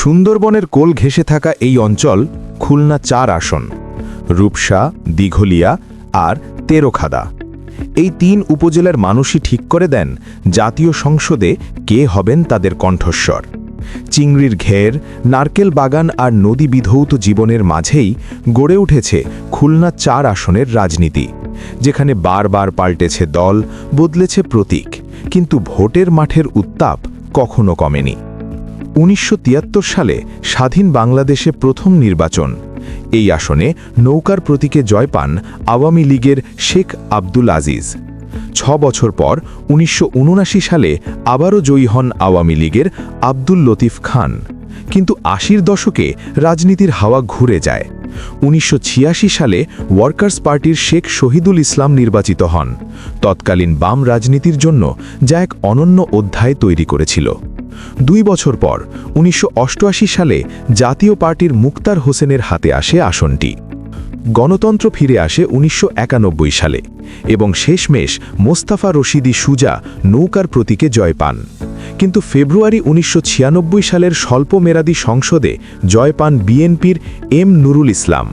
সুন্দরবনের কোল ঘেঁষে থাকা এই অঞ্চল খুলনা চার আসন, রূপসা, দীঘলিয়া আর তেরোখাদা। এই তিন উপজেলার মানুষই ঠিক করে দেন জাতীয় সংসদে কে হবেন তাদের কণ্ঠস্বর। চিংড়ির ঘের, নারকেল বাগান আর নদী বিধৌত জীবনের মাঝেই গড়ে উঠেছে খুলনা চার আসনের রাজনীতি, যেখানে বারবার পাল্টেছে দল, বদলেছে প্রতীক, কিন্তু ভোটের মাঠের উত্তাপ কখনো কমেনি। উনিশশো তিয়াত্তর সালে স্বাধীন বাংলাদেশে প্রথম নির্বাচন। এই আসনে নৌকার প্রতীকে জয় পান আওয়ামী লীগের শেখ আব্দুল আজিজ। ছ বছর পর উনিশশো ঊনআশি সালে আবারও জয়ী হন আওয়ামী লীগের আব্দুল লতিফ খান। কিন্তু আশির দশকে রাজনীতির হাওয়া ঘুরে যায়। উনিশশো ছিয়াশি সালে ওয়ার্কার্স পার্টির শেখ শহীদুল ইসলাম নির্বাচিত হন। তৎকালীন বাম রাজনীতির জন্য যা এক অনন্য অধ্যায় তৈরি করেছিল। দুই বছর পর উনিশশো অষ্টআশি সালে জাতীয় পার্টির মুক্তার হোসেনের হাতে আসে আসনটি। গণতন্ত্র ফিরে আসে উনিশশো একানব্বই সালে এবং শেষমেশ মোস্তাফা রশিদি সুজা নৌকার প্রতীকে জয় পান। কিন্তু ফেব্রুয়ারি উনিশশো ছিয়ানব্বই সালের স্বল্পমেয়াদী সংসদে জয় পান বিএনপির এম নুরুল ইসলাম।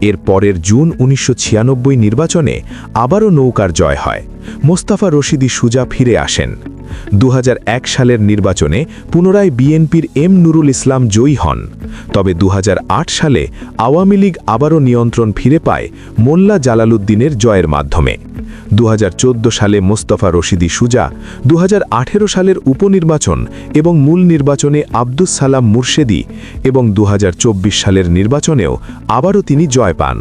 এর পরের জুন উনিশশো ছিয়ানব্বই নির্বাচনে আবারও নৌকার জয় হয়। মোস্তাফা রশিদি সুজা ফিরে আসেন। দুহাজার এক সালের নির্বাচনে পুনরায় বিএনপির এম নুরুল ইসলাম জয়ী হন। তবে দু হাজার আট সালে আওয়ামী লীগ আবারও নিয়ন্ত্রণ ফিরে পায় মোল্লা জালালুদ্দিনের জয়ের মাধ্যমে। দুহাজার চোদ্দ সালে মোস্তফা রশিদি সুজা, দুহাজার আঠেরো সালের উপনির্বাচন এবং মূল নির্বাচনে আব্দুস সালাম মুর্শেদি এবং দুহাজার চব্বিশ সালের নির্বাচনেও আবারও তিনি জয় পান।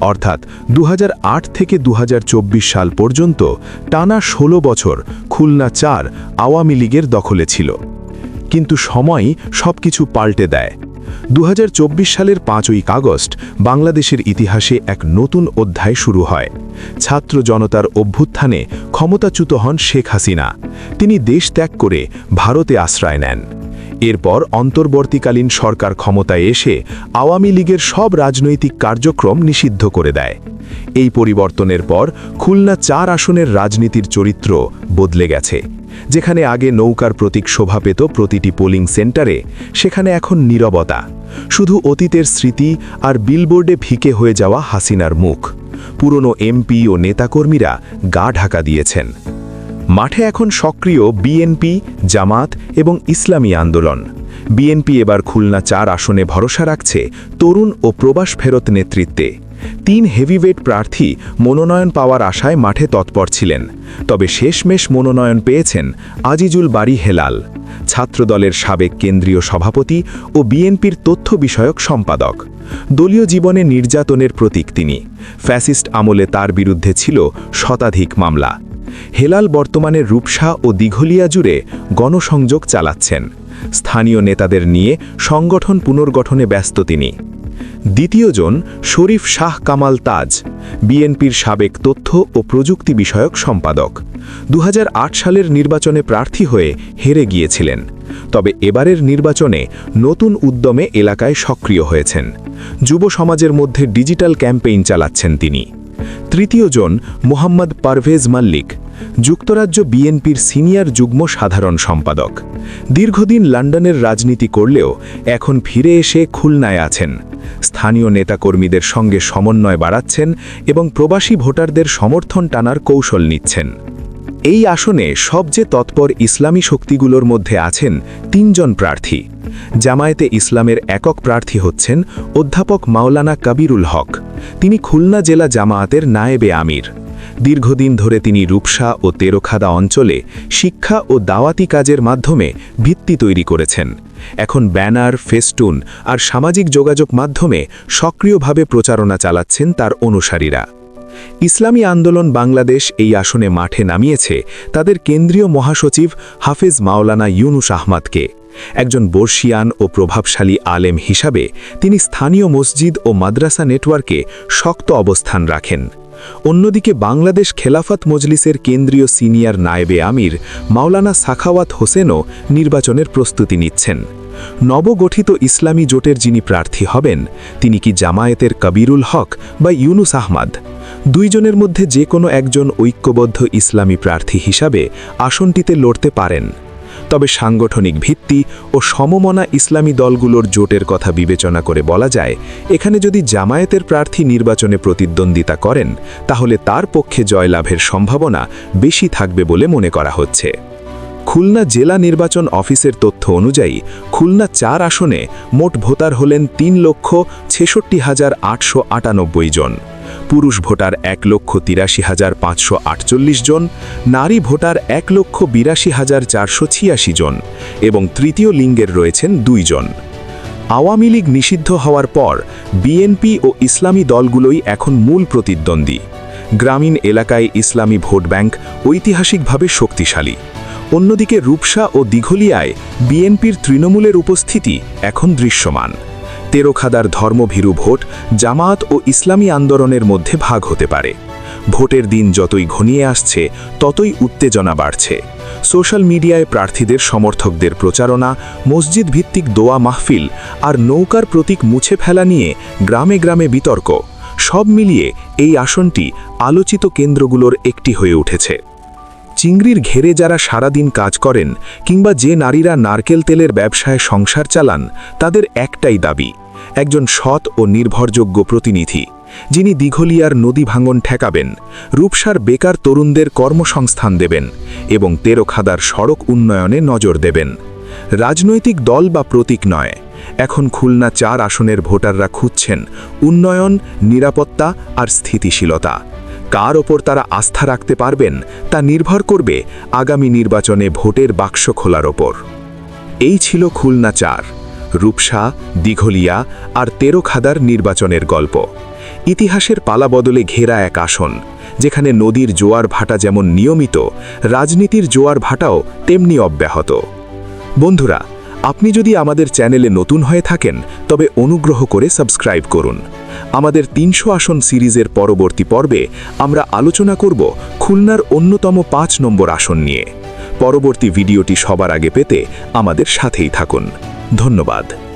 অর্থাৎ দুহাজার আট থেকে দুহাজার চব্বিশ সাল পর্যন্ত টানা ১৬ বছর খুলনা চার আওয়ামী লীগের দখলে ছিল। কিন্তু সময়ই সবকিছু পাল্টে দেয়। দুহাজার চব্বিশ সালের পাঁচই আগস্ট বাংলাদেশের ইতিহাসে এক নতুন অধ্যায় শুরু হয়। ছাত্র জনতার অভ্যুত্থানে ক্ষমতাচ্যুত হন শেখ হাসিনা। তিনি দেশ ত্যাগ করে ভারতে আশ্রয় নেন। এরপর অন্তর্বর্তীকালীন সরকার ক্ষমতায় এসে আওয়ামী লীগের সব রাজনৈতিক কার্যক্রম নিষিদ্ধ করে দেয়। এই পরিবর্তনের পর খুলনা চার আসনের রাজনীতির চরিত্র বদলে গেছে। যেখানে আগে নৌকার প্রতীক শোভা পেত প্রতিটি পোলিং সেন্টারে, সেখানে এখন নীরবতা। শুধু অতীতের স্মৃতি আর বিলবোর্ডে ভিকে হয়ে যাওয়া হাসিনার মুখ। পুরনো এমপি ও নেতাকর্মীরা গা ঢাকা দিয়েছেন। মাঠে এখন সক্রিয় বিএনপি জামাত এবং ইসলামী আন্দোলন। বিএনপি এবার খুলনা চার আসনে ভরসা রাখছে তরুণ ও প্রবাস ফেরত নেতৃত্বে। তিন হেভিওয়েট প্রার্থী মনোনয়ন পাওয়ার আশায় মাঠে তৎপর ছিলেন। তবে শেষমেশ মনোনয়ন পেয়েছেন আজিজুল বাড়ি হেলাল। ছাত্রদলের সাবেক কেন্দ্রীয় সভাপতি ও বিএনপির তথ্য বিষয়ক সম্পাদক। দলীয় জীবনে নির্যাতনের প্রতীক তিনি। ফ্যাসিস্ট আমলে তার বিরুদ্ধে ছিল শতাধিক মামলা। হেলাল বর্তমানে রূপসা ও দিঘলিয়া জুড়ে গণসংযোগ চালাচ্ছেন। স্থানীয় নেতাদের নিয়ে সংগঠন পুনর্গঠনে ব্যস্ত তিনি। দ্বিতীয়জন শরীফ শাহ কামাল তাজ, বিএনপির সাবেক তথ্য ও প্রযুক্তি বিষয়ক সম্পাদক। দু হাজার আট সালের নির্বাচনে প্রার্থী হয়ে হেরে গিয়েছিলেন। তবে এবারের নির্বাচনে নতুন উদ্যমে এলাকায় সক্রিয় হয়েছেন। যুব সমাজের মধ্যে ডিজিটাল ক্যাম্পেইন চালাচ্ছেন তিনি। তৃতীয়জন মোহাম্মদ পারভেজ মাল্লিক যুক্তরাজ্য বিএনপির সিনিয়র যুগ্ম সাধারণ সম্পাদক। দীর্ঘদিন লন্ডনের রাজনীতি করলেও এখন ফিরে এসে খুলনায় আছেন। স্থানীয় নেতাকর্মীদের সঙ্গে সমন্বয় বাড়াচ্ছেন এবং প্রবাসী ভোটারদের সমর্থন টানার কৌশল নিচ্ছেন। এই আসনে সবচেয়ে তৎপর ইসলামী শক্তিগুলোর মধ্যে আছেন তিনজন প্রার্থী। জামায়াতে ইসলামের একক প্রার্থী হচ্ছেন অধ্যাপক মাওলানা কাবিরুল হক। তিনি খুলনা জেলা জামায়াতের নায়েবে আমির। দীর্ঘদিন ধরে তিনি রূপসা ও তেরোখাদা অঞ্চলে শিক্ষা ও দাওয়াতি কাজের মাধ্যমে ভিত্তি তৈরি করেছেন। এখন ব্যানার, ফেস্টুন আর সামাজিক যোগাযোগ মাধ্যমে সক্রিয়ভাবে প্রচারণা চালাচ্ছেন তার অনুসারীরা। ইসলামী আন্দোলন বাংলাদেশ এই আসনে মাঠে নামিয়েছে তাদের কেন্দ্রীয় মহাসচিব হাফেজ মাওলানা ইউনুস আহমাদকে। একজন বর্ষিয়ান ও প্রভাবশালী আলেম হিসাবে তিনি স্থানীয় মসজিদ ও মাদ্রাসা নেটওয়ার্কে শক্ত অবস্থান রাখেন। অন্যদিকে বাংলাদেশ খেলাফত মজলিসের কেন্দ্রীয় সিনিয়র নায়েবে আমির মাওলানা সাখাওয়াত হোসেনও নির্বাচনের প্রস্তুতি নিচ্ছেন। নবগঠিত ইসলামী জোটের যিনি প্রার্থী হবেন, তিনি কি জামায়াতের কবিরুল হক বা ইউনুস আহমাদ? দুইজনের মধ্যে যে কোনো একজন ঐক্যবদ্ধ ইসলামী প্রার্থী হিসাবে আসনটিতে লড়তে পারেন। তবে সাংগঠনিক ভিত্তি ও সমমনা ইসলামী দলগুলোর জোটের কথা বিবেচনা করে বলা যায়, এখানে যদি জামায়াতের প্রার্থী নির্বাচনে প্রতিদ্বন্দ্বিতা করেন, তাহলে তার পক্ষে জয়লাভের সম্ভাবনা বেশি থাকবে বলে মনে করা হচ্ছে। খুলনা জেলা নির্বাচন অফিসের তথ্য অনুযায়ী, খুলনা চার আসনে মোট ভোটার হলেন তিন লক্ষ ছেষট্টি হাজার আটশো আটানব্বই জন। পুরুষ ভোটার এক লক্ষ তিরাশি হাজার পাঁচশো আটচল্লিশ জন, নারী ভোটার এক লক্ষ বিরাশি হাজার চারশো ছিয়াশি জন এবং তৃতীয় লিঙ্গের রয়েছেন দুইজন আওয়ামী লীগ নিষিদ্ধ হওয়ার পর বিএনপি ও ইসলামী দলগুলোই এখন মূল প্রতিদ্বন্দ্বী। গ্রামীণ এলাকায় ইসলামী ভোট ব্যাংক ঐতিহাসিকভাবে শক্তিশালী। অন্যদিকে রূপসা ও দিঘলিয়ায় বিএনপির তৃণমূলের উপস্থিতি এখন দৃশ্যমান। তেরোখাদার ধর্মভীরু ভোট জামায়াত ও ইসলামী আন্দোলনের মধ্যে ভাগ হতে পারে। ভোটের দিন যতই ঘনিয়ে আসছে, ততই উত্তেজনা বাড়ছে। সোশ্যাল মিডিয়ায় প্রার্থীদের সমর্থকদের প্রচারণা মসজিদ ভিত্তিক দোয়া মাহফিল আর নৌকার প্রতীক মুছে ফেলা নিয়ে গ্রামে গ্রামে বিতর্ক। সব মিলিয়ে এই আসনটি আলোচিত কেন্দ্রগুলোর একটি হয়ে উঠেছে। চিংড়ির ঘেরে যারা সারাদিন কাজ করেন কিংবা যে নারীরা নারকেল তেলের ব্যবসায় সংসার চালান, তাদের একটাই দাবি, একজন সৎ ও নির্ভরযোগ্য প্রতিনিধি, যিনি দিঘলিয়ার নদী ভাঙন ঠেকাবেন, রূপসার বেকার তরুণদের কর্মসংস্থান দেবেন এবং তেরোখাদার সড়ক উন্নয়নে নজর দেবেন। রাজনৈতিক দল বা প্রতীক নয়, এখন খুলনা চার আসনের ভোটাররা খুঁজছেন উন্নয়ন, নিরাপত্তা আর স্থিতিশীলতা। কার ওপর তারা আস্থা রাখতে পারবেন তা নির্ভর করবে আগামী নির্বাচনে ভোটের বাক্স খোলার ওপর। এই ছিল খুলনা চার, রূপসা, দিঘলিয়া আর তেরোখাদার নির্বাচনের গল্প। ইতিহাসের পালা বদলে ঘেরা এক আসন, যেখানে নদীর জোয়ার ভাটা যেমন নিয়মিত, রাজনীতির জোয়ার ভাটাও তেমনি অব্যাহত। বন্ধুরা, আপনি যদি আমাদের চ্যানেলে নতুন হয়ে থাকেন, তবে অনুগ্রহ করে সাবস্ক্রাইব করুন। আমাদের তিনশো আসন সিরিজের পরবর্তী পর্বে আমরা আলোচনা করব খুলনার অন্যতম পাঁচ নম্বর আসন নিয়ে। পরবর্তী ভিডিওটি সবার আগে পেতে আমাদের সাথেই থাকুন। ধন্যবাদ।